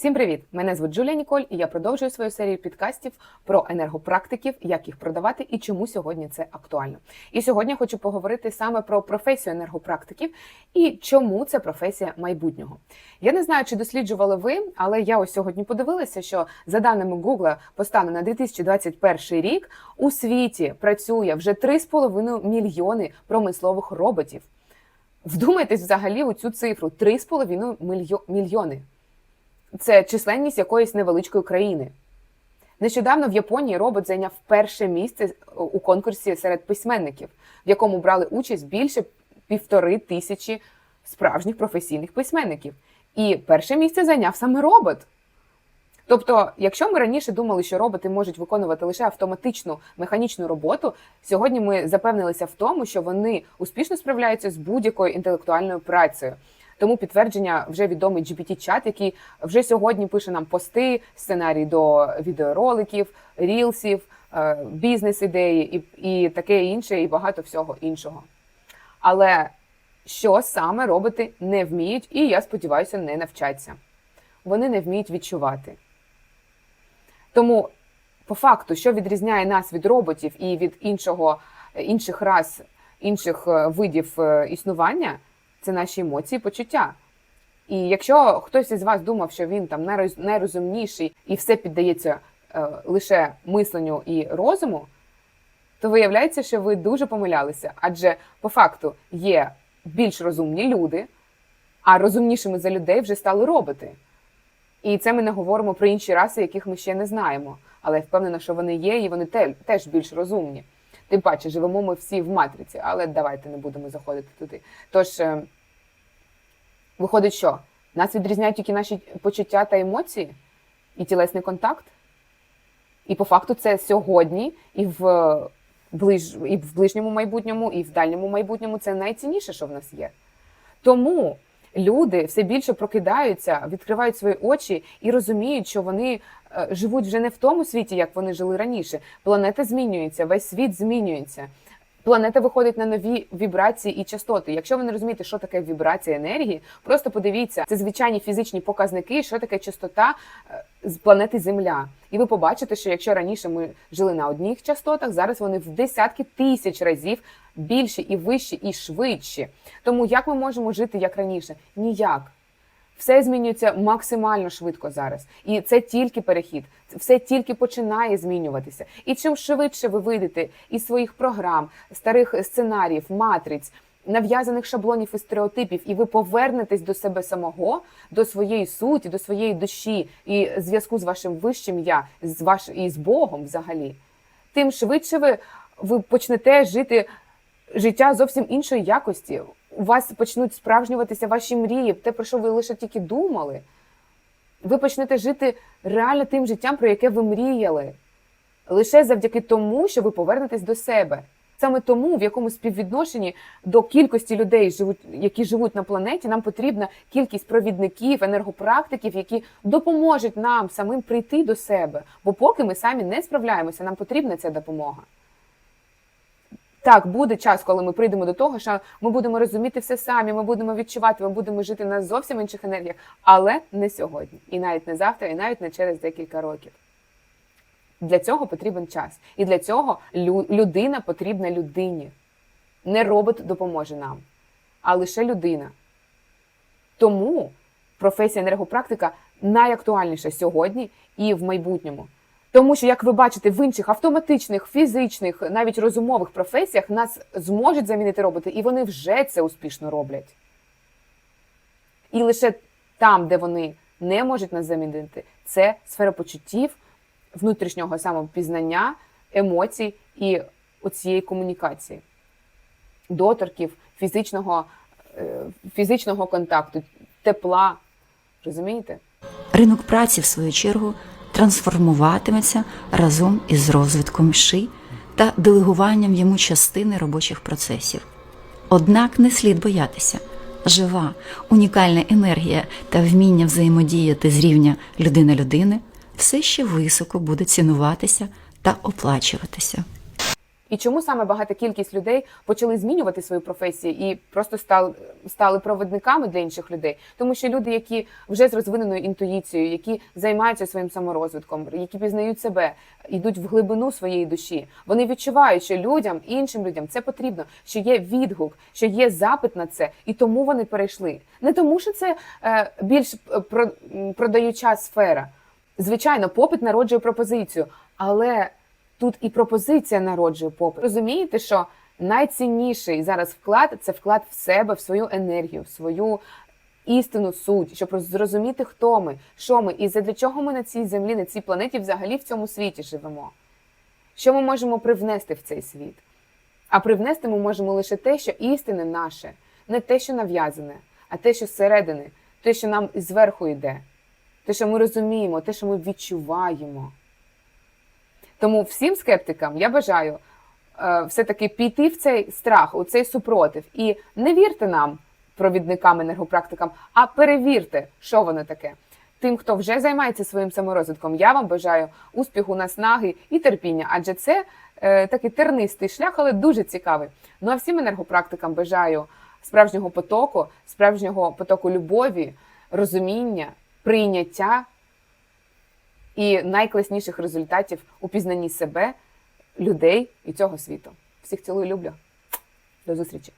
Всім привіт! Мене звуть Джулія Ніколь, і я продовжую свою серію підкастів про енергопрактиків, як їх продавати і чому сьогодні це актуально. І сьогодні хочу поговорити саме про професію енергопрактиків і чому це професія майбутнього. Я не знаю, чи досліджували ви, але я ось сьогодні подивилася, що за даними Google по стану на 2021 рік у світі працює вже 3,5 мільйони промислових роботів. Вдумайтесь взагалі у цю цифру: 3,5 мільйо- мільйони. Це численність якоїсь невеличкої країни. Нещодавно в Японії робот зайняв перше місце у конкурсі серед письменників, в якому брали участь більше півтори тисячі справжніх професійних письменників. І перше місце зайняв саме робот. Тобто, якщо ми раніше думали, що роботи можуть виконувати лише автоматичну механічну роботу, сьогодні ми запевнилися в тому, що вони успішно справляються з будь-якою інтелектуальною працею. Тому підтвердження вже відомий GPT-чат, який вже сьогодні пише нам пости, сценарій до відеороликів, рілсів, е, бізнес-ідеї і, і таке інше, і багато всього іншого. Але що саме роботи не вміють, і я сподіваюся, не навчаться. Вони не вміють відчувати. Тому, по факту, що відрізняє нас від роботів і від іншого, інших рас, інших е, видів е, існування, це наші емоції, почуття. І якщо хтось із вас думав, що він там найрозумніший і все піддається е, лише мисленню і розуму, то виявляється, що ви дуже помилялися. Адже по факту є більш розумні люди, а розумнішими за людей вже стали роботи. І це ми не говоримо про інші раси, яких ми ще не знаємо. Але я впевнена, що вони є, і вони теж більш розумні. Тим паче, живемо ми всі в матриці, але давайте не будемо заходити туди. Тож, е, виходить, що нас відрізняють тільки наші почуття та емоції, і тілесний контакт. І по факту це сьогодні, і в, ближ, і в ближньому майбутньому, і в дальньому майбутньому це найцінніше, що в нас є. Тому люди все більше прокидаються, відкривають свої очі і розуміють, що вони е, живуть вже не в тому світі, як вони жили раніше. Планета змінюється, весь світ змінюється. Планета виходить на нові вібрації і частоти. Якщо ви не розумієте, що таке вібрація енергії, просто подивіться, це звичайні фізичні показники, що таке частота е, з планети Земля. І ви побачите, що якщо раніше ми жили на одних частотах, зараз вони в десятки тисяч разів більші і вищі, і швидші. Тому як ми можемо жити як раніше? Ніяк. Все змінюється максимально швидко зараз, і це тільки перехід. Все тільки починає змінюватися. І чим швидше ви вийдете із своїх програм, старих сценаріїв, матриць, нав'язаних шаблонів і стереотипів, і ви повернетесь до себе самого, до своєї суті, до своєї душі і зв'язку з вашим вищим я, з ваш і з Богом взагалі, тим швидше ви, ви почнете жити життя зовсім іншої якості. У вас почнуть справжнюватися ваші мрії, те, про що ви лише тільки думали. Ви почнете жити реально тим життям, про яке ви мріяли, лише завдяки тому, що ви повернетесь до себе. Саме тому, в якому співвідношенні до кількості людей, які живуть на планеті, нам потрібна кількість провідників, енергопрактиків, які допоможуть нам самим прийти до себе. Бо поки ми самі не справляємося, нам потрібна ця допомога. Так, буде час, коли ми прийдемо до того, що ми будемо розуміти все самі, ми будемо відчувати, ми будемо жити на зовсім інших енергіях, але не сьогодні, і навіть не завтра, і навіть не через декілька років. Для цього потрібен час. І для цього людина потрібна людині. Не робот допоможе нам, а лише людина. Тому професія енергопрактика найактуальніша сьогодні і в майбутньому. Тому що, як ви бачите, в інших автоматичних, фізичних, навіть розумових професіях нас зможуть замінити роботи, і вони вже це успішно роблять. І лише там, де вони не можуть нас замінити, це сфера почуттів, внутрішнього самопізнання, емоцій і оцієї комунікації, доторків, фізичного, е, фізичного контакту, тепла. Розумієте? Ринок праці, в свою чергу, трансформуватиметься разом із розвитком ши та делегуванням йому частини робочих процесів. Однак не слід боятися. Жива, унікальна енергія та вміння взаємодіяти з рівня людина людини все ще високо буде цінуватися та оплачуватися. І чому саме багата кількість людей почали змінювати свої професії і просто стали, стали проводниками для інших людей? Тому що люди, які вже з розвиненою інтуїцією, які займаються своїм саморозвитком, які пізнають себе, йдуть в глибину своєї душі, вони відчувають, що людям, іншим людям це потрібно, що є відгук, що є запит на це, і тому вони перейшли. Не тому, що це е, більш е, про, продаюча сфера. Звичайно, попит народжує пропозицію, але тут і пропозиція народжує попит. Розумієте, що найцінніший зараз вклад це вклад в себе, в свою енергію, в свою істинну суть, щоб зрозуміти, хто ми, що ми і для чого ми на цій землі, на цій планеті, взагалі в цьому світі живемо. Що ми можемо привнести в цей світ? А привнести ми можемо лише те, що істинне наше, не те, що нав'язане, а те, що зсередини, те, що нам зверху йде, те, що ми розуміємо, те, що ми відчуваємо. Тому всім скептикам я бажаю е, все-таки піти в цей страх, у цей супротив. І не вірте нам, провідникам, енергопрактикам, а перевірте, що воно таке. Тим, хто вже займається своїм саморозвитком, я вам бажаю успіху, наснаги і терпіння, адже це е, такий тернистий шлях, але дуже цікавий. Ну а всім енергопрактикам бажаю справжнього потоку, справжнього потоку любові, розуміння, прийняття і найкласніших результатів у пізнанні себе, людей і цього світу. Всіх цілую, люблю. До зустрічі!